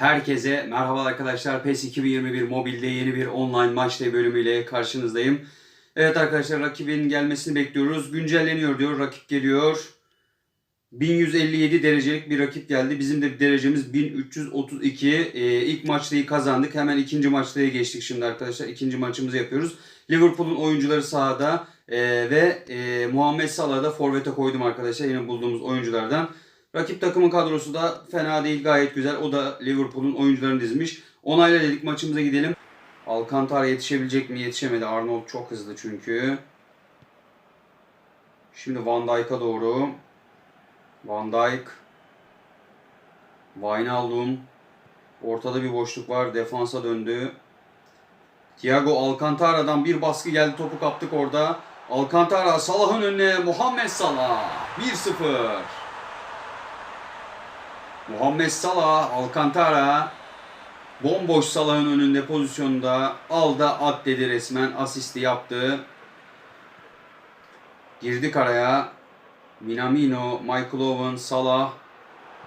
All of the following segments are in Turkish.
Herkese merhaba arkadaşlar. PES 2021 mobilde yeni bir online maç day bölümüyle karşınızdayım. Evet arkadaşlar rakibin gelmesini bekliyoruz. Güncelleniyor diyor. Rakip geliyor. 1157 derecelik bir rakip geldi. Bizim de derecemiz 1332. Ee, ilk maçtayı kazandık. Hemen ikinci maçtaya geçtik şimdi arkadaşlar. İkinci maçımızı yapıyoruz. Liverpool'un oyuncuları sahada ee, ve ee, Muhammed Salah'ı da forvete koydum arkadaşlar. Yine bulduğumuz oyunculardan. Rakip takımın kadrosu da fena değil gayet güzel. O da Liverpool'un oyuncularını dizmiş. Onayla dedik maçımıza gidelim. Alcantara yetişebilecek mi? Yetişemedi. Arnold çok hızlı çünkü. Şimdi Van Dijk'a doğru. Van Dijk. Wijnaldum. Ortada bir boşluk var. Defansa döndü. Thiago Alcantara'dan bir baskı geldi. Topu kaptık orada. Alcantara Salah'ın önüne Muhammed Salah. 1-0. Muhammed Salah, Alcantara bomboş Salah'ın önünde pozisyonda aldı at dedi resmen asisti yaptı. Girdik araya. Minamino, Michael Owen, Salah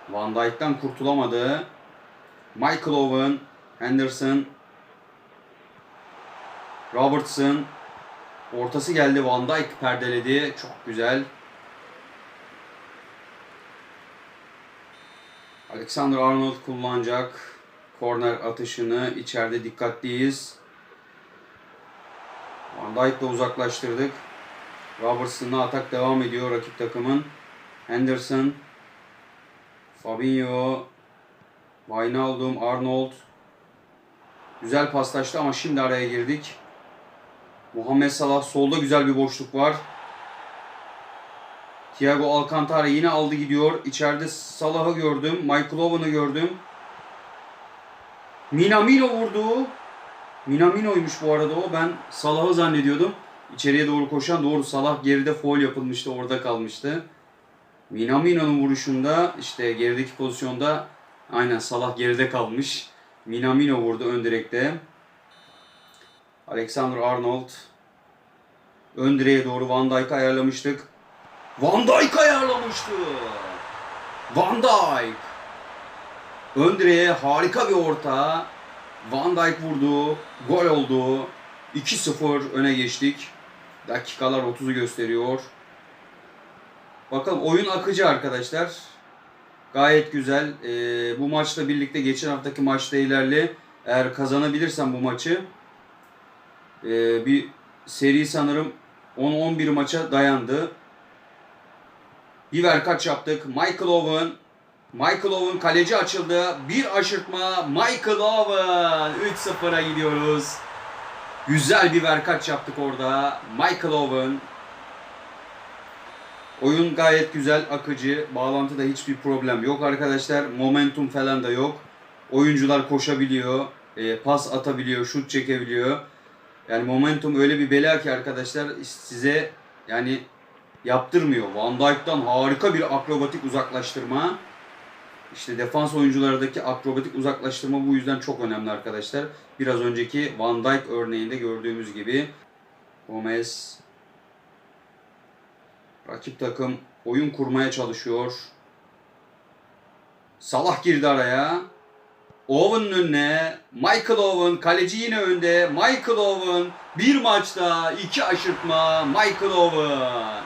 Van Dijk'tan kurtulamadı. Michael Owen, Henderson, Robertson ortası geldi Van Dijk perdeledi. Çok güzel. Alexander Arnold kullanacak korner atışını. içeride dikkatliyiz. Van Dijk'la uzaklaştırdık. Robertson'la atak devam ediyor rakip takımın. Henderson, Fabinho, Wijnaldum, Arnold. Güzel paslaştı ama şimdi araya girdik. Muhammed Salah solda güzel bir boşluk var. Thiago Alcantara yine aldı gidiyor. İçeride Salah'ı gördüm. Michael Owen'ı gördüm. Minamino vurdu. Minamino'ymuş bu arada o. Ben Salah'ı zannediyordum. İçeriye doğru koşan doğru Salah geride foul yapılmıştı. Orada kalmıştı. Minamino'nun vuruşunda işte gerideki pozisyonda aynen Salah geride kalmış. Minamino vurdu ön direkte. Alexander Arnold ön direğe doğru Van Dijk'ı ayarlamıştık. Van Dijk ayarlamıştı. Van Dijk. Ön harika bir orta. Van Dijk vurdu. Gol oldu. 2-0 öne geçtik. Dakikalar 30'u gösteriyor. Bakalım oyun akıcı arkadaşlar. Gayet güzel. Ee, bu maçla birlikte geçen haftaki maçta ilerli. Eğer kazanabilirsem bu maçı ee, bir seri sanırım 10-11 maça dayandı. Biber kaç yaptık. Michael Owen. Michael Owen kaleci açıldı. Bir aşırtma. Michael Owen. 3-0'a gidiyoruz. Güzel bir verkaç yaptık orada. Michael Owen. Oyun gayet güzel, akıcı. Bağlantıda hiçbir problem yok arkadaşlar. Momentum falan da yok. Oyuncular koşabiliyor. e, pas atabiliyor, şut çekebiliyor. Yani momentum öyle bir bela ki arkadaşlar size yani yaptırmıyor. Van Dijk'tan harika bir akrobatik uzaklaştırma. İşte defans oyunculardaki akrobatik uzaklaştırma bu yüzden çok önemli arkadaşlar. Biraz önceki Van Dijk örneğinde gördüğümüz gibi Gomez rakip takım oyun kurmaya çalışıyor. Salah girdi araya. Owen'ın önüne. Michael Owen kaleci yine önde. Michael Owen bir maçta iki aşırtma. Michael Owen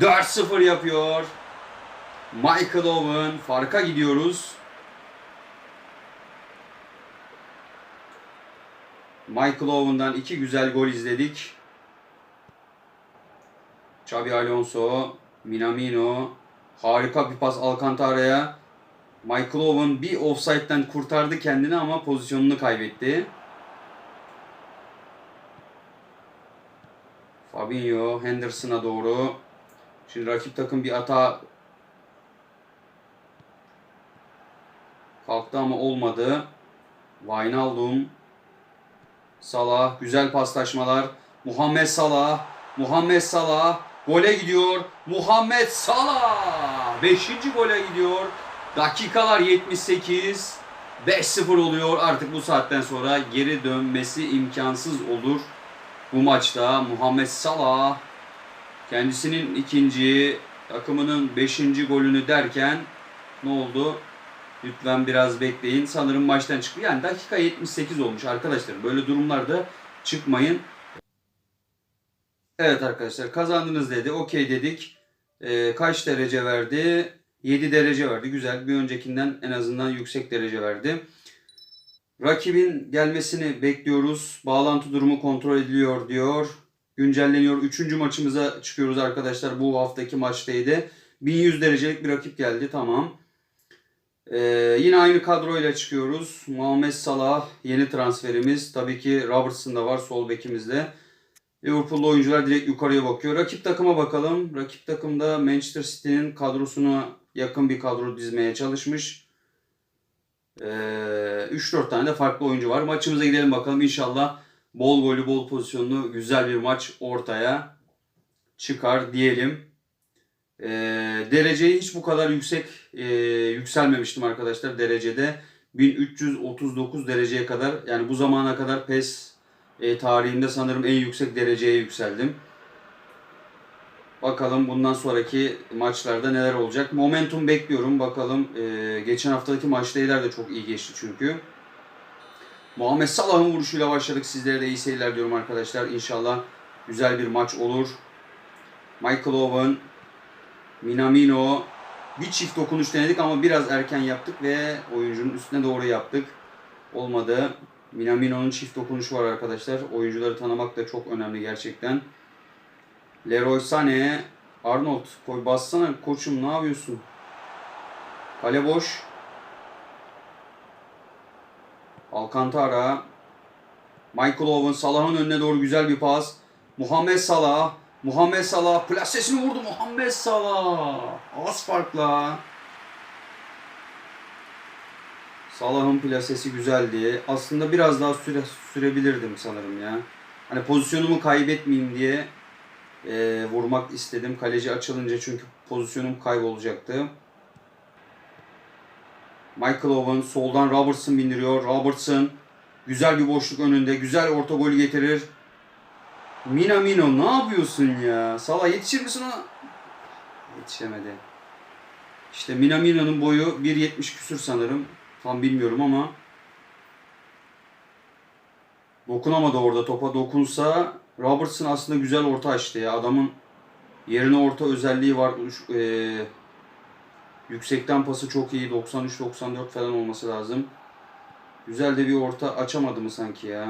4-0 yapıyor. Michael Owen farka gidiyoruz. Michael Owen'dan iki güzel gol izledik. Xabi Alonso, Minamino, harika bir pas Alcantara'ya. Michael Owen bir offside'den kurtardı kendini ama pozisyonunu kaybetti. Fabinho Henderson'a doğru. Şimdi rakip takım bir ata kalktı ama olmadı. Wijnaldum, Salah, güzel paslaşmalar. Muhammed Salah, Muhammed Salah gole gidiyor. Muhammed Salah 5. gole gidiyor. Dakikalar 78. 5-0 oluyor. Artık bu saatten sonra geri dönmesi imkansız olur. Bu maçta Muhammed Salah kendisinin ikinci takımının beşinci golünü derken ne oldu? Lütfen biraz bekleyin. Sanırım maçtan çıktı. Yani dakika 78 olmuş arkadaşlar. Böyle durumlarda çıkmayın. Evet arkadaşlar kazandınız dedi. Okey dedik. Ee, kaç derece verdi? 7 derece verdi. Güzel. Bir öncekinden en azından yüksek derece verdi. Rakibin gelmesini bekliyoruz. Bağlantı durumu kontrol ediliyor diyor. Güncelleniyor. Üçüncü maçımıza çıkıyoruz arkadaşlar. Bu haftaki maçtaydı. 1100 derecelik bir rakip geldi. Tamam. Ee, yine aynı kadroyla çıkıyoruz. Muhammed Salah yeni transferimiz. Tabii ki Robertson da var sol bekimizde. Liverpool'lu oyuncular direkt yukarıya bakıyor. Rakip takıma bakalım. Rakip takımda Manchester City'nin kadrosuna yakın bir kadro dizmeye çalışmış. Ee, 3-4 tane de farklı oyuncu var. Maçımıza gidelim bakalım. İnşallah bol golü, bol pozisyonlu güzel bir maç ortaya çıkar diyelim. Ee, dereceyi hiç bu kadar yüksek e, yükselmemiştim arkadaşlar derecede. 1339 dereceye kadar yani bu zamana kadar PES e, tarihinde sanırım en yüksek dereceye yükseldim. Bakalım bundan sonraki maçlarda neler olacak. Momentum bekliyorum. Bakalım e, geçen haftaki maçta de çok iyi geçti çünkü. Muhammed Salah'ın vuruşuyla başladık. Sizlere de iyi seyirler diyorum arkadaşlar. İnşallah güzel bir maç olur. Michael Owen, Minamino bir çift dokunuş denedik ama biraz erken yaptık ve oyuncunun üstüne doğru yaptık. Olmadı. Minamino'nun çift dokunuşu var arkadaşlar. Oyuncuları tanımak da çok önemli gerçekten. Leroy Sané, Arnold koy bassana koçum ne yapıyorsun? Kale boş. Alcantara. Michael Owen Salah'ın önüne doğru güzel bir pas. Muhammed Salah. Muhammed Salah plasesini vurdu Muhammed Salah. Az farkla. Salah'ın plasesi güzeldi. Aslında biraz daha süre sürebilirdim sanırım ya. Hani pozisyonumu kaybetmeyeyim diye e, vurmak istedim. Kaleci açılınca çünkü pozisyonum kaybolacaktı. Michael Owen soldan Robertson bindiriyor. Robertson güzel bir boşluk önünde. Güzel orta golü getirir. Minamino ne yapıyorsun ya? Salah yetişir misin ona? Yetişemedi. İşte Minamino'nun boyu 1.70 küsür sanırım. Tam bilmiyorum ama dokunamadı orada topa. Dokunsa Robertson aslında güzel orta açtı ya. Adamın yerine orta özelliği var. Ee, yüksekten pası çok iyi. 93-94 falan olması lazım. Güzel de bir orta açamadı mı sanki ya.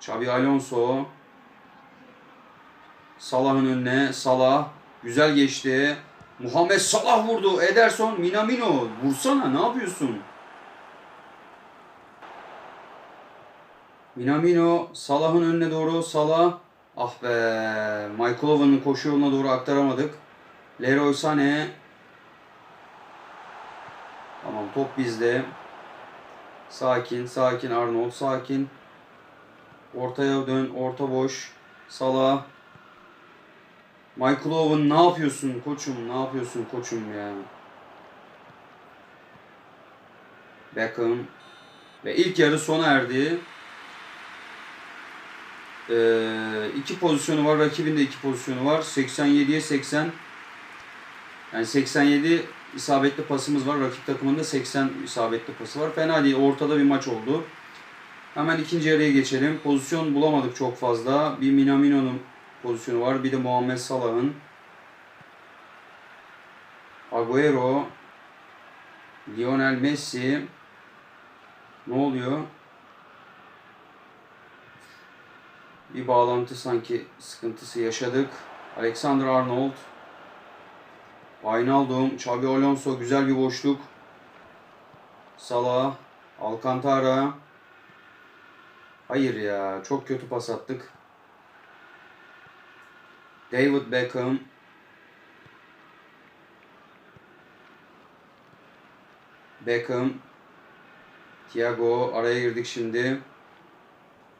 Xabi Alonso. Salah'ın önüne. Salah. Güzel geçti. Muhammed Salah vurdu. Ederson, Minamino. Vursana ne yapıyorsun? Minamino Salah'ın önüne doğru Salah. Ah be. Michael Owen'ın koşu yoluna doğru aktaramadık. Leroy Sané. Top bizde. Sakin sakin Arnold sakin. Ortaya dön orta boş. Salah. Michael Owen ne yapıyorsun koçum ne yapıyorsun koçum ya. Beckham. Ve ilk yarı sona erdi. Ee, iki pozisyonu var. Rakibin de iki pozisyonu var. 87'ye 80. Yani 87 isabetli pasımız var. Rakip takımında 80 isabetli pası var. Fena değil. Ortada bir maç oldu. Hemen ikinci yarıya geçelim. Pozisyon bulamadık çok fazla. Bir Minamino'nun pozisyonu var. Bir de Muhammed Salah'ın. Agüero. Lionel Messi. Ne oluyor? Bir bağlantı sanki sıkıntısı yaşadık. Alexander Arnold. Wijnaldum, Xabi Alonso güzel bir boşluk. Salah, Alcantara. Hayır ya, çok kötü pas attık. David Beckham. Beckham. Thiago araya girdik şimdi.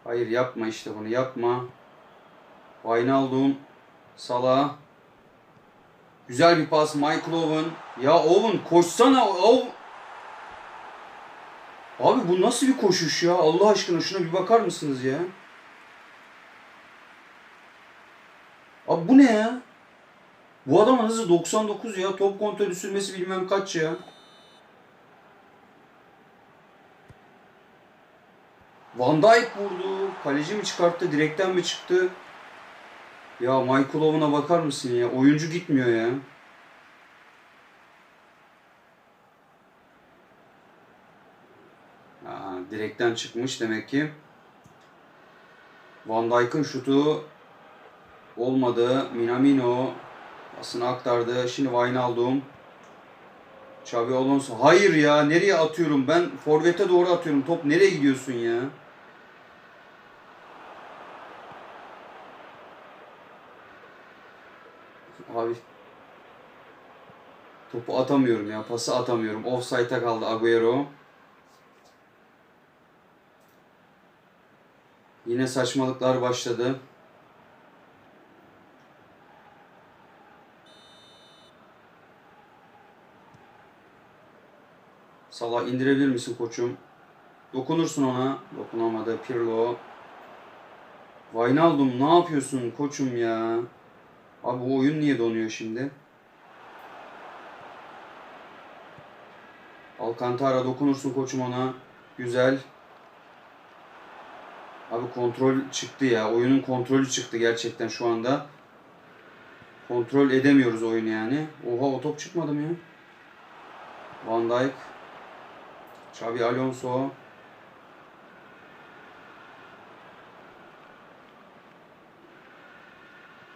Hayır yapma işte bunu yapma. Wijnaldum. Salah. Güzel bir pas Michael Owen. Ya Owen koşsana. Owen. Abi bu nasıl bir koşuş ya? Allah aşkına şuna bir bakar mısınız ya? Abi bu ne ya? Bu adamın hızı 99 ya. Top kontrolü sürmesi bilmem kaç ya. Van Dijk vurdu. Kaleci mi çıkarttı? Direkten mi çıktı? Ya Owen'a bakar mısın ya? Oyuncu gitmiyor ya. Aa, direkten çıkmış demek ki. Van Dijk'ın şutu olmadı. Minamino pasını aktardı. Şimdi Wijnaldum. Xabi Alonso. Hayır ya nereye atıyorum? Ben forvete doğru atıyorum. Top nereye gidiyorsun ya? Abi topu atamıyorum ya. Pası atamıyorum. Offside'a kaldı Agüero. Yine saçmalıklar başladı. Salah indirebilir misin koçum? Dokunursun ona. Dokunamadı. Pirlo. Wijnaldum ne yapıyorsun koçum ya? Abi bu oyun niye donuyor şimdi? Alcantara dokunursun koçum ona. Güzel. Abi kontrol çıktı ya. Oyunun kontrolü çıktı gerçekten şu anda. Kontrol edemiyoruz oyunu yani. Oha o top çıkmadı mı ya? Van Dijk. Xabi Alonso.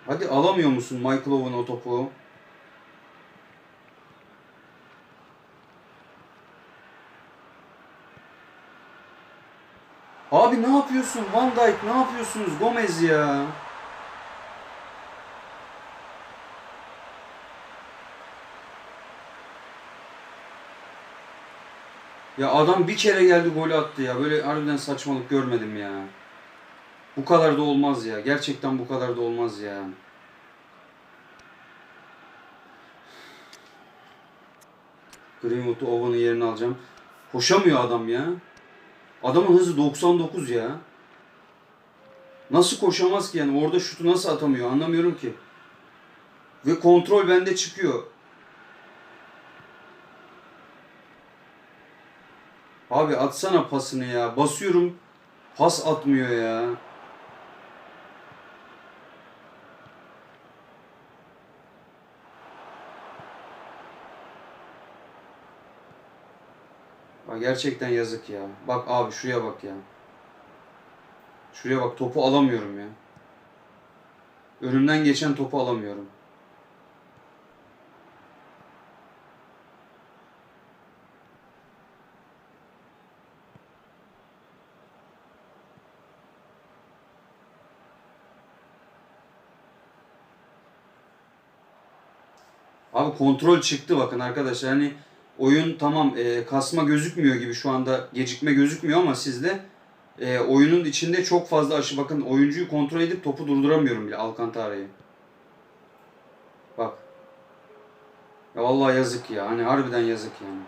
Hadi alamıyor musun Michael Owen o topu? Abi ne yapıyorsun Van Dijk ne yapıyorsunuz Gomez ya? Ya adam bir kere geldi gol attı ya. Böyle harbiden saçmalık görmedim ya. Bu kadar da olmaz ya. Gerçekten bu kadar da olmaz ya. Greenwood'u Owen'ın yerine alacağım. Koşamıyor adam ya. Adamın hızı 99 ya. Nasıl koşamaz ki yani? Orada şutu nasıl atamıyor anlamıyorum ki. Ve kontrol bende çıkıyor. Abi atsana pasını ya. Basıyorum. Pas atmıyor ya. Gerçekten yazık ya. Bak abi şuraya bak ya. Şuraya bak topu alamıyorum ya. Önümden geçen topu alamıyorum. Abi kontrol çıktı bakın arkadaşlar. Hani oyun tamam e, kasma gözükmüyor gibi şu anda gecikme gözükmüyor ama sizde e, oyunun içinde çok fazla aşı bakın oyuncuyu kontrol edip topu durduramıyorum bile Alcantara'yı. Bak. Ya vallahi yazık ya. Hani harbiden yazık yani.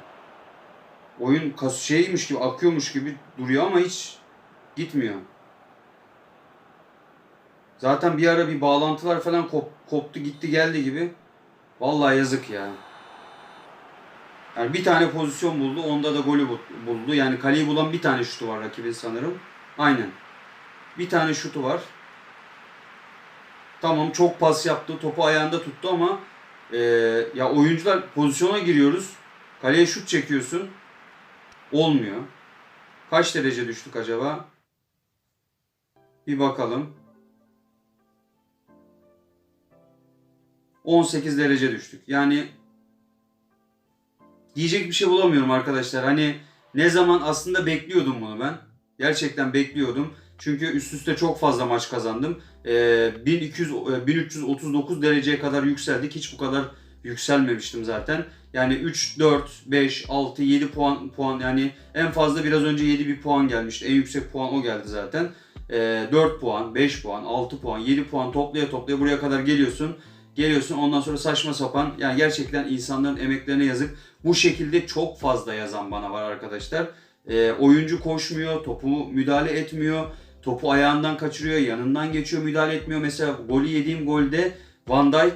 Oyun kas şeymiş gibi akıyormuş gibi duruyor ama hiç gitmiyor. Zaten bir ara bir bağlantılar falan kop, koptu gitti geldi gibi. Vallahi yazık ya. Yani bir tane pozisyon buldu. Onda da golü bu- buldu. Yani kaleyi bulan bir tane şutu var rakibin sanırım. Aynen. Bir tane şutu var. Tamam çok pas yaptı. Topu ayağında tuttu ama e, ya oyuncular pozisyona giriyoruz. Kaleye şut çekiyorsun. Olmuyor. Kaç derece düştük acaba? Bir bakalım. 18 derece düştük. Yani diyecek bir şey bulamıyorum arkadaşlar. Hani ne zaman aslında bekliyordum bunu ben. Gerçekten bekliyordum. Çünkü üst üste çok fazla maç kazandım. Ee, 1200 e, 1339 dereceye kadar yükseldik. Hiç bu kadar yükselmemiştim zaten. Yani 3 4 5 6 7 puan puan yani en fazla biraz önce 7 bir puan gelmişti. En yüksek puan o geldi zaten. Ee, 4 puan, 5 puan, 6 puan, 7 puan toplaya toplaya buraya kadar geliyorsun. Geliyorsun ondan sonra saçma sapan yani gerçekten insanların emeklerine yazık. Bu şekilde çok fazla yazan bana var arkadaşlar. Ee, oyuncu koşmuyor, topu müdahale etmiyor, topu ayağından kaçırıyor, yanından geçiyor, müdahale etmiyor. Mesela golü yediğim golde Van Dijk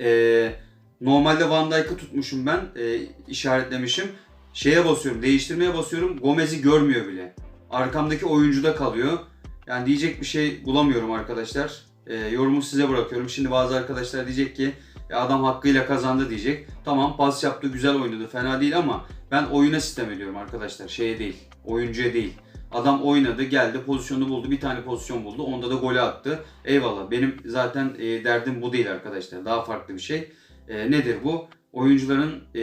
e, normalde Van Dijk'ı tutmuşum ben, e, işaretlemişim. Şeye basıyorum, değiştirmeye basıyorum. Gomez'i görmüyor bile. arkamdaki oyuncuda kalıyor. Yani diyecek bir şey bulamıyorum arkadaşlar. Ee, yorumu size bırakıyorum. Şimdi bazı arkadaşlar diyecek ki "Ya adam hakkıyla kazandı diyecek. Tamam pas yaptı güzel oynadı fena değil ama ben oyuna sistem ediyorum arkadaşlar. Şeye değil oyuncuya değil. Adam oynadı geldi pozisyonu buldu bir tane pozisyon buldu onda da golü attı. Eyvallah benim zaten e, derdim bu değil arkadaşlar daha farklı bir şey. E, nedir bu? Oyuncuların e,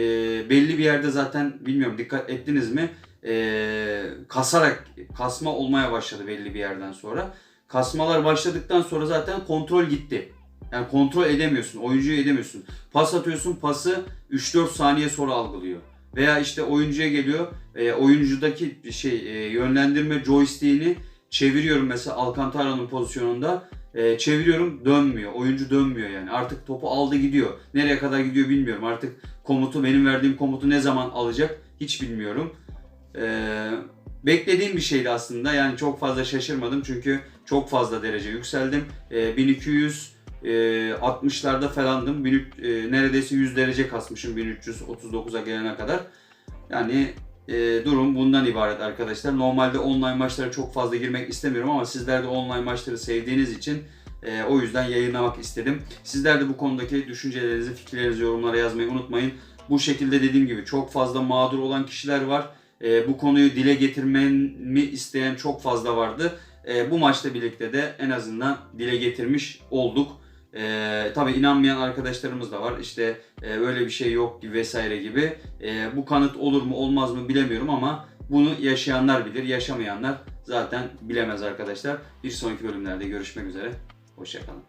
belli bir yerde zaten bilmiyorum dikkat ettiniz mi? E, kasarak kasma olmaya başladı belli bir yerden sonra. Kasmalar başladıktan sonra zaten kontrol gitti. Yani kontrol edemiyorsun, oyuncuyu edemiyorsun. Pas atıyorsun, pası 3-4 saniye sonra algılıyor. Veya işte oyuncuya geliyor, e, oyuncudaki şey e, yönlendirme joystick'ini çeviriyorum mesela Alcantara'nın pozisyonunda. E, çeviriyorum dönmüyor. Oyuncu dönmüyor yani. Artık topu aldı gidiyor. Nereye kadar gidiyor bilmiyorum. Artık komutu benim verdiğim komutu ne zaman alacak hiç bilmiyorum. Ee, beklediğim bir şeydi aslında. Yani çok fazla şaşırmadım çünkü çok fazla derece yükseldim. Ee, 1200 e, 60'larda falandım. 1300, e, neredeyse 100 derece kasmışım 1339'a gelene kadar. Yani e, durum bundan ibaret arkadaşlar. Normalde online maçlara çok fazla girmek istemiyorum ama sizler de online maçları sevdiğiniz için e, o yüzden yayınlamak istedim. Sizler de bu konudaki düşüncelerinizi, fikirlerinizi yorumlara yazmayı unutmayın. Bu şekilde dediğim gibi çok fazla mağdur olan kişiler var. E, bu konuyu dile getirmemi isteyen çok fazla vardı. E, bu maçla birlikte de en azından dile getirmiş olduk. E, tabii inanmayan arkadaşlarımız da var. İşte e, öyle bir şey yok vesaire gibi. E, bu kanıt olur mu olmaz mı bilemiyorum ama bunu yaşayanlar bilir, yaşamayanlar zaten bilemez arkadaşlar. Bir sonraki bölümlerde görüşmek üzere. Hoşçakalın.